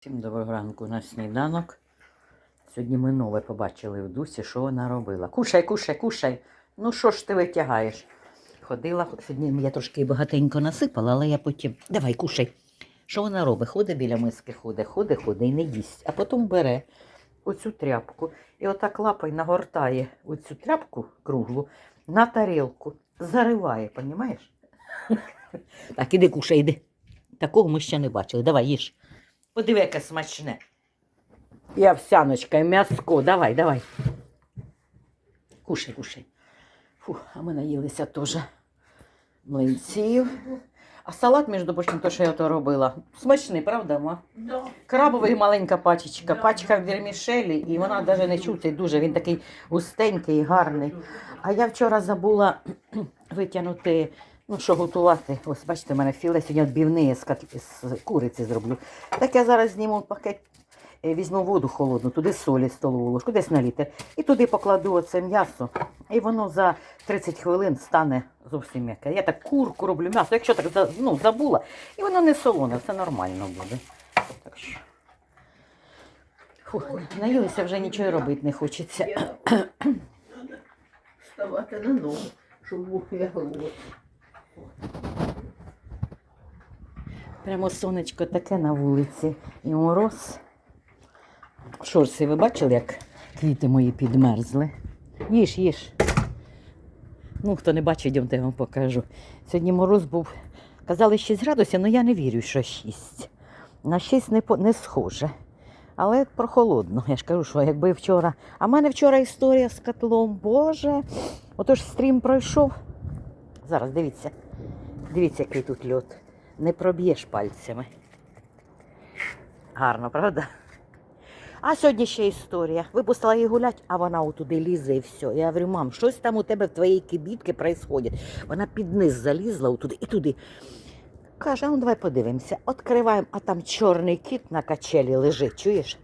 Всім доброго ранку на сніданок. Сьогодні ми нове побачили в дусі, що вона робила. Кушай, кушай, кушай. Ну що ж ти витягаєш? Ходила, сьогодні я трошки багатенько насипала, але я потім. Давай, кушай. Що вона робить? Ходить біля миски, ходить, ходить, ходить і не їсть. А потім бере оцю тряпку і отак лапою нагортає оцю тряпку круглу на тарілку. Зариває, понімаєш? Так, іди кушай, іди. Такого ми ще не бачили. Давай, їж. Подиви, яке смачне. І овсяночка, і м'яско. Давай, давай. Кушай, кушай. Фух, а ми наїлися теж млинців. А салат, між прочим, то, що я то робила. Смачний, правда, ма? Да. Крабовий маленька пачечка, Да. пачка вермішелі, і вона навіть не чути дуже. Він такий густенький і гарний. А я вчора забула витягнути, ну що готувати. Ось бачите, в мене філе сьогодні відбивні з, кот- з куриці зроблю. Так я зараз зніму пакет, е, візьму воду холодну, туди солі столову ложку, десь на літр. І туди покладу оце м'ясо. І воно за 30 хвилин стане зовсім м'яке. Я так курку роблю м'ясо. Якщо так ну, забула, і воно не солоне, все нормально буде. Так що. Фух, наїлися вже нічого робити не хочеться. Вставати на ногу, щоб був я. Прямо сонечко таке на вулиці і мороз. Шорси, ви бачили, як квіти мої підмерзли? Їж, їж. Ну, хто не бачить, я вам покажу. Сьогодні мороз був, казали 6 градусів, але я не вірю, що 6. На 6 не, по- не схоже. Але прохолодно. Я ж кажу, що якби вчора. А в мене вчора історія з котлом. Боже. Отож стрім пройшов. Зараз дивіться. Дивіться, який тут льот. Не проб'єш пальцями. Гарно, правда? А сьогодні ще історія. Випустила її гулять, а вона отуди лізе і все. Я говорю, мам, щось там у тебе в твоїй кибітці відбувається. Вона під низ залізла отуди і туди. Каже, ну давай подивимося. Откриваємо, а там чорний кіт на качелі лежить, чуєш?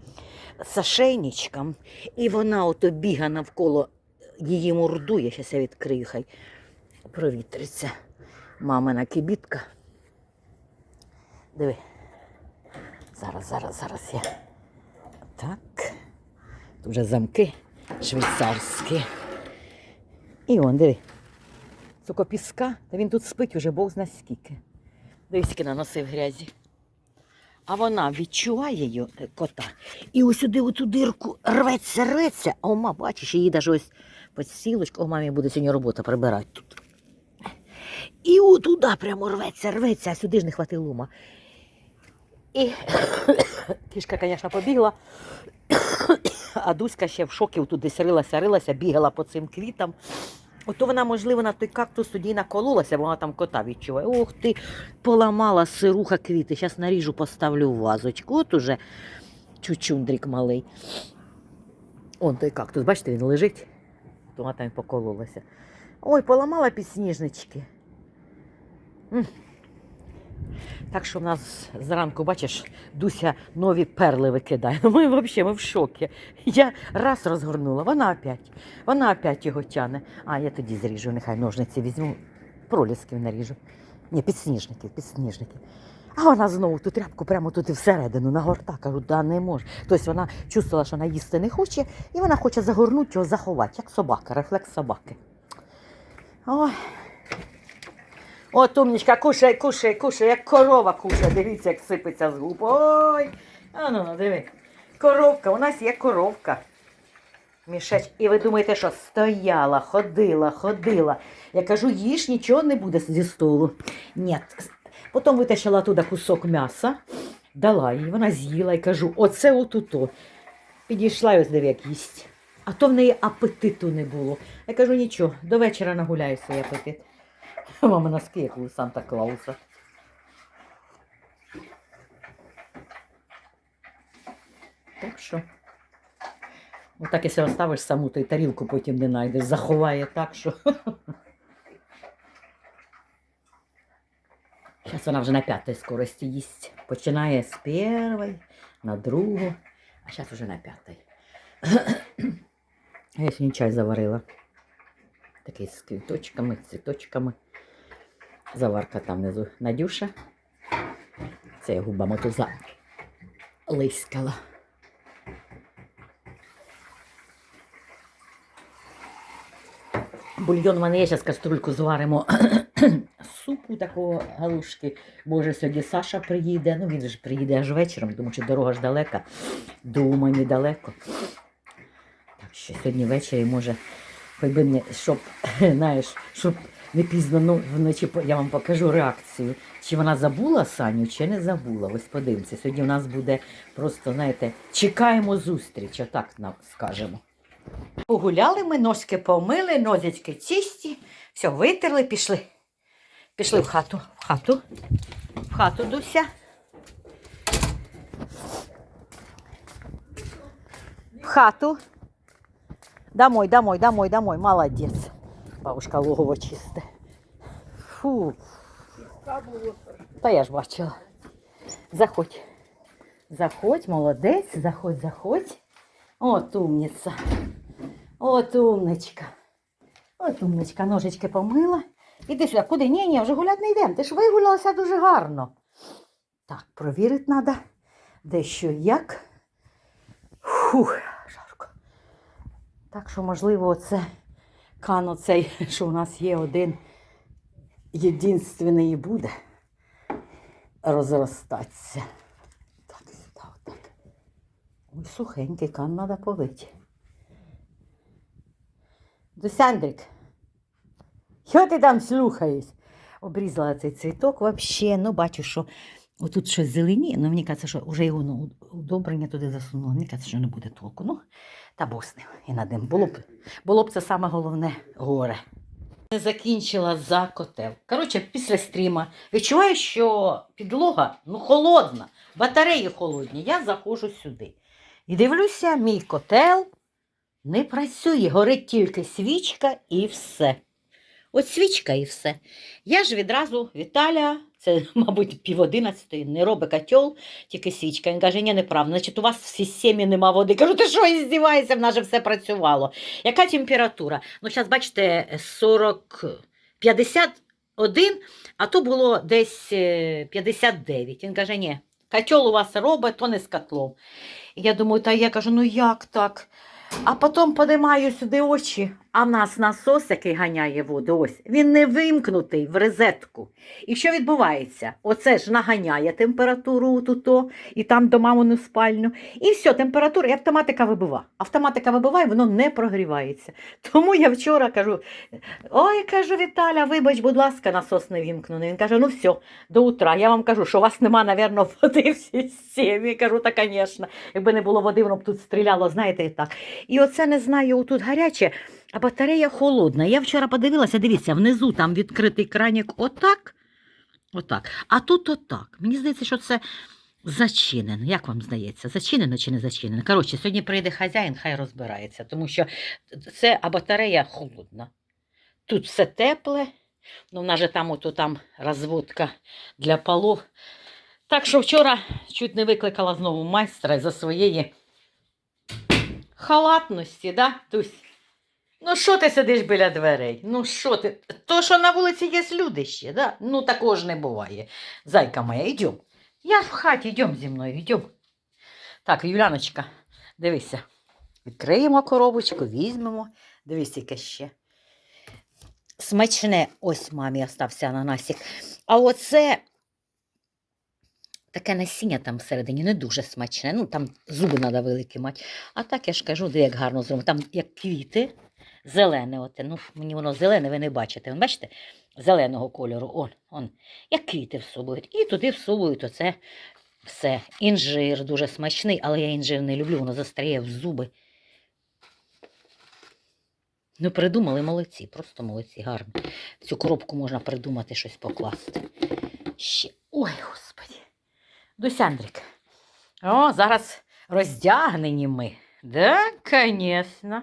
З ошейничком. І вона ото біга навколо її мордує. Щас я відкрию, хай провітриться. Мамина кибітка. Диви. Зараз, зараз, зараз я. Так. Тут вже замки швейцарські. І он, диви. Сука піска, та він тут спить уже Бог зна скільки. Дивись, скільки наносив грязі. А вона відчуває її, е, кота. І ось сюди у дирку рветься, рветься. А ома, бачиш, її навіть ось під сілочку. О, мамі буде сьогодні робота прибирати тут. І у туди прямо рветься, рветься, а сюди ж не хватило ума. І кішка, звісно, побігла, а Дуська ще в шокі туди срилася, рилася, бігала по цим квітам. Ото вона, можливо, на той кактус тоді накололася, бо вона там кота відчуває. Ох ти, поламала сируха квіти. Зараз наріжу, поставлю в вазочку. От уже чучундрик малий. Он той кактус, бачите, він лежить, то вона там покололася. Ой, поламала підсніжнички. Так що в нас зранку, бачиш, Дуся нові перли викидає. Ми взагалі ми в шокі. Я раз розгорнула, вона опять. Вона опять його тяне. А я тоді зріжу, нехай ножниці візьму, пролісків наріжу. Ні, підсніжників, підсніжників. А вона знову ту тряпку прямо туди всередину нагорта. Кажу, да не може. Тобто вона чувствувала, що вона їсти не хоче, і вона хоче загорнути його, заховати, як собака, рефлекс собаки. Ой. От умнічка, кушай, кушай, кушай, як корова кушає. Дивіться, як сипеться з губ. Ой. А ну, ну, диви. Коровка, у нас є коровка. Мішеч. І ви думаєте, що стояла, ходила, ходила. Я кажу, їж, нічого не буде зі столу. Ні. Потім витащила туди кусок м'яса, дала їй, вона з'їла і кажу, оце отуто. Підійшла і ось диви, як їсть. А то в неї апетиту не було. Я кажу, нічого, до вечора нагуляю свій апетит. Мама носки, як у Санта Клауса. Так що. Отак, якщо оставиш саму, то й тарілку потім не знайдеш. Заховає так, що. Зараз вона вже на п'ятій скорості їсть. Починає з першої, на другу, а зараз вже на п'ятій. Я сьогодні чай заварила. Такий з квіточками, цвіточками. Заварка там внизу Надюша. Це я губа мотуза. лискала. Бульйон у мене є, зараз каструльку зваримо супу такого галушки. Боже, сьогодні Саша приїде. Ну він ж приїде аж вечором, тому що дорога ж далека, до Ума недалеко. Так що сьогодні ввечері може, хоч би мені, щоб, знаєш, щоб не пізно ну, вночі я вам покажу реакцію. Чи вона забула Саню, чи не забула. Ось подивимося. Сьогодні у нас буде просто, знаєте, чекаємо зустріч, отак нам скажемо. Погуляли ми, носки помили, нозячки чисті, все, витерли, пішли. Пішли в хату. В хату. В хату Дуся. В хату. Домой, домой, домой, домой. Молодець. Бабушка логово чисте. Фу. Та я ж бачила. Заходь. Заходь, молодець, заходь, заходь. От умниця. От умничка. От умничка, ножички помила. Іди сюди, куди? Ні, ні, вже гуляти не йдемо. Ти ж вигулялася дуже гарно. Так, провірити треба, де що як. Фух, жарко. Так що, можливо, оце кан оцей, що у нас є один єдинственний і буде розростатися. Так, сюди, отак. Ой, сухенький кан треба полити. Досяндрик, що ти там слухаєш? Обрізала цей цвіток взагалі. Ну, бачу, що отут щось зеленіє, ну мені кажеться, що вже його удобрення туди засунуло. Мені кажеться, що не буде толку. Ну, та Бог з ним і над ним. Було б, було б це саме головне горе. Не закінчила за котел. Коротше, після стріма відчуваю, що підлога ну, холодна, батареї холодні. Я заходжу сюди. І дивлюся, мій котел не працює, горить тільки свічка і все. От свічка і все. Я ж відразу Віталя, це, мабуть, пів одинадцятої, не робить котел, тільки свічка. Він каже, ні, неправда, значить, у вас в системі нема води. Кажу, ти що здіваєшся, в нас же все працювало. Яка температура? Ну, зараз, бачите, 40, 51, а то було десь е, 59. Він каже, ні, котел у вас робить, то не з котлом. Я думаю, та я кажу, ну як так? А потім подимаю сюди очі, а в нас насос, який ганяє воду, ось, він не вимкнутий в розетку. І що відбувається? Оце ж наганяє температуру туто, і там до мамину спальню. І все, температура, і автоматика вибива. Автоматика вибиває, воно не прогрівається. Тому я вчора кажу: ой, кажу, Віталя, вибач, будь ласка, насос не вімкнений. Він каже, ну все, до утра. Я вам кажу, що у вас нема, напевно, води в системі. Кажу, та, звісно, якби не було води, воно б тут стріляло, знаєте, і так. І оце не знаю, тут гаряче, а батарея холодна. Я вчора подивилася, дивіться, внизу там відкритий кранік отак. Отак. А тут отак. Мені здається, що це зачинено. Як вам здається, зачинено чи не зачинено? Коротше, сьогодні прийде хазяїн, хай розбирається, тому що це а батарея холодна. Тут все тепле. Ну, в нас же там ото там розводка для полов. Так що вчора чуть не викликала знову майстра за своєї халатності, да, Тусь? Ну, що ти сидиш біля дверей? Ну, що ти? То, що на вулиці є люди ще, да? Ну, такого не буває. Зайка моя, йдем. Я в хаті, йдем зі мною, йдем. Так, Юляночка, дивися. Відкриємо коробочку, візьмемо. Дивись, яке ще. Смачне, ось мамі остався ананасик. А оце таке насіння там всередині не дуже смачне. Ну, там зуби треба великі мати. А так я ж кажу, де як гарно зроблено. Там як квіти, зелене. Оте. Ну, мені воно зелене, ви не бачите. Ви бачите? Зеленого кольору. Он, он. Як квіти всовують. І туди всовують оце все. Інжир дуже смачний, але я інжир не люблю, воно застряє в зуби. Ну, придумали молодці, просто молодці, гарно. В цю коробку можна придумати щось покласти. Ще. Ой, господі. Дусяндрик. О, зараз роздягнені ми. Да, звісно.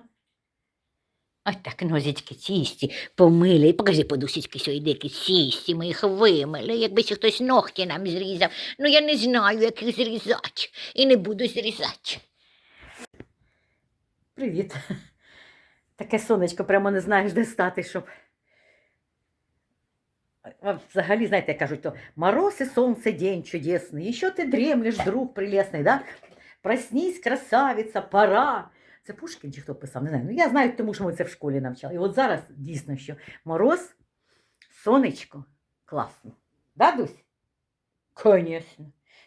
Ось так нозічки чисті, помили. Покажи, подусічки сьогодні які чисті, ми їх вимили. Якби ще хтось ногті нам зрізав. Ну я не знаю, як їх зрізати. І не буду зрізати. Привіт. Таке сонечко, прямо не знаєш, де стати, щоб. Взагалі, знаєте, як кажуть, то мороз і сонце день чудесний, і що ти дремлеш, друг прелесний, да? Проснись, красавиця, пора. Це Пушкін чи хто писав, не знаю. Ну я знаю, тому що ми це в школі навчали. І от зараз дійсно, що мороз, сонечко, класно. Да, Дусь? Звісно.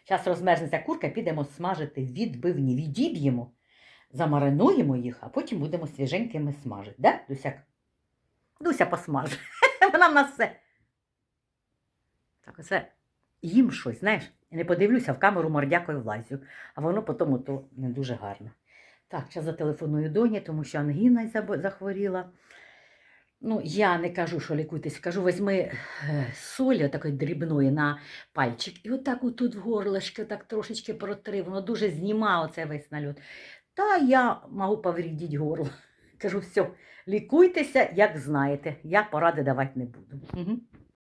Зараз розмерзнеться курка, підемо смажити відбивні, відіб'ємо, замаринуємо їх, а потім будемо свіженькими смажити. Да, Дуся? Дуся посмаже. Вона в нас все. Так, оце їм щось, знаєш, не подивлюся, в камеру мордякою влазю, а воно потім то не дуже гарно. Так, зараз зателефоную доні, тому що ангіна захворіла. Ну, я не кажу, що лікуйтесь, кажу, візьми е, солі такої дрібної на пальчик. І отак отут в горлышко так трошечки протри, воно дуже знімає оцей весь нальот. Та я можу повредити горло. Кажу, все, лікуйтеся, як знаєте. Я поради давати не буду. Угу.